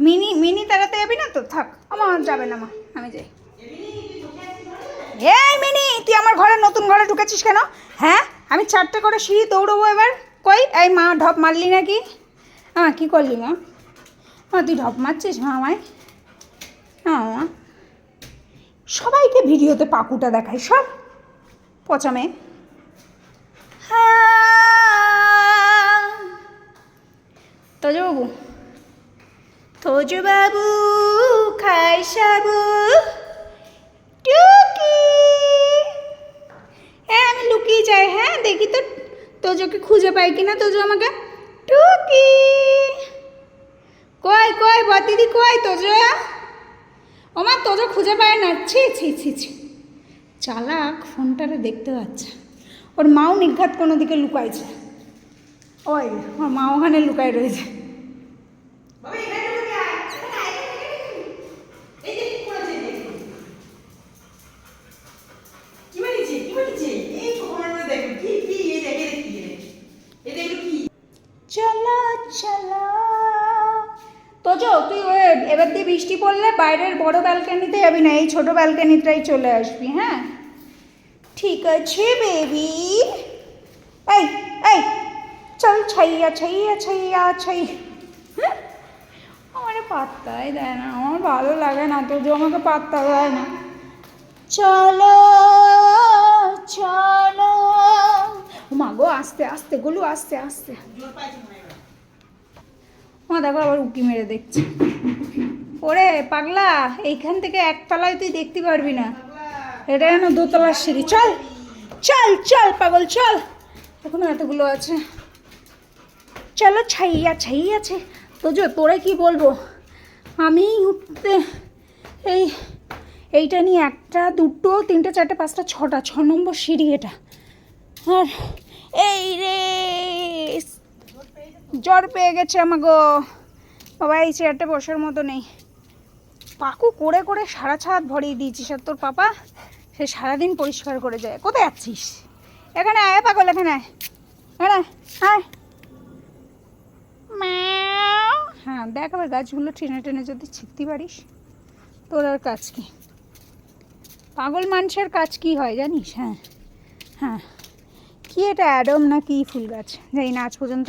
Mini mini তাড়াতে যাবি না তো? থাক, আমার যাবে না, মা। আমি যাই। এই মিনি, তুই আমার ঘরে, নতুন ঘরে ঢুকেছিস কেন? হ্যাঁ? আমি চারটে করে সিঁড়ি দৌড়বো এবার। কই? এই মা, ঢপ মারলি নাকি? হ্যাঁ কী করলি, মা? হ্যাঁ তুই ঢপ মারছিস, মা, আমায়? হ্যাঁ মা। সবাইকে ভিডিওতে পাকুটা দেখায় সব। পচামে হ্যাঁ। তোজবাবু তোজবাবু খাই সাবু টুকি। হ্যাঁ আমি লুকিয়ে যাই হ্যাঁ দেখি তো, তোজোকে খুঁজে পাই কিনা, তোজো আমাকে, টুকি। কই কই বদিদি কই, তোজো? ওমা, তোজো খুঁজে পায় না, ছি ছি ছি ছি। চালাক ফোনটারে দেখতে পাচ্ছে। ওর মাও নিঘাত কোনো দিকে লুকাইছে। ওই, ওর মা ওখানে লুকায় রয়েছে কি বানিয়েছে? কি বানিয়েছে? এই ছোকরাগুলো দেখো, কি, কি, এই দেখে, এই দেখে, এই দেখে। এটা এগুলো কি? চলো চলো তোজো তুই এবার দিয়ে বৃষ্টি পড়লে বাইরের বড় ব্যালকানিতে যাবি না, এই ছোট ব্যালকানিটাই চলে আসবি হ্যাঁ? ঠিক আছে বেবি এই এই, চল ছাইয়া ছাইয়া ছাইয়া, ছাই হ্যাঁ? আমার পাত্তাই দেয় না, আমার ভালো লাগে না তোজো আমাকে পাত্তা দেয় না। চলো চলো। মা গো, আস্তে আস্তে, গোলু, আস্তে আস্তে জোর পাইছে মনে হয় এবার। মা, দেখো আবার উকি মেরে দেখছি। ওরে পাগলা, এইখান থেকে একতলায় তুই দেখতে পারবি না। এটা যেন দোতলার সিঁড়ি। চল চল চল পাগল, চল। এখনও এতগুলো আছে। চলো, ছাইয়া ছাই আছে। তো যে তোরে কি বলব? আমি উঠতে, এই, এইটা নিয়ে একটা, দুটো, তিনটে, চারটে, পাঁচটা, ছটা, ছ নম্বর সিঁড়ি এটা। আর, এই রে জ্বর পেয়ে গেছে আমাগো। বাবা এই চেয়ারটা বসার মতো নেই। পাকু করে করে সারা ছাদ ভরিয়ে দিয়েছিস আর তোর পাপা সে সারাদিন পরিষ্কার করে যায়। কোথায় যাচ্ছিস? এখানে আয় পাগল এখানে আয়। হ্যাঁ আয়, হ্যাঁ দেখ আবার গাছগুলো টেনে টেনে যদি ছিটতে পারিস তোর আর কাজ কি? পাগল মানুষের কাজ কি হয় জানিস? হ্যাঁ হ্যাঁ। কি এটা অ্যাডম না কি ফুল গাছ? জানি না আজ পর্যন্ত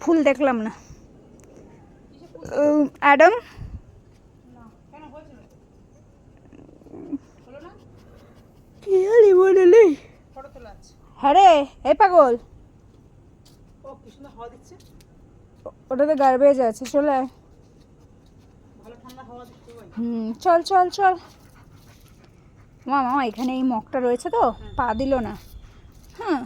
ফুল দেখলাম না। অ্যাডম? মনে। হ্যাঁ রে এ পাগল। ওটাতে গার্বেজ আছে চলে। হুম চল চল চল। মা মামা এখানে এই মগটা রয়েছে তো পা দিল না। হ্যাঁ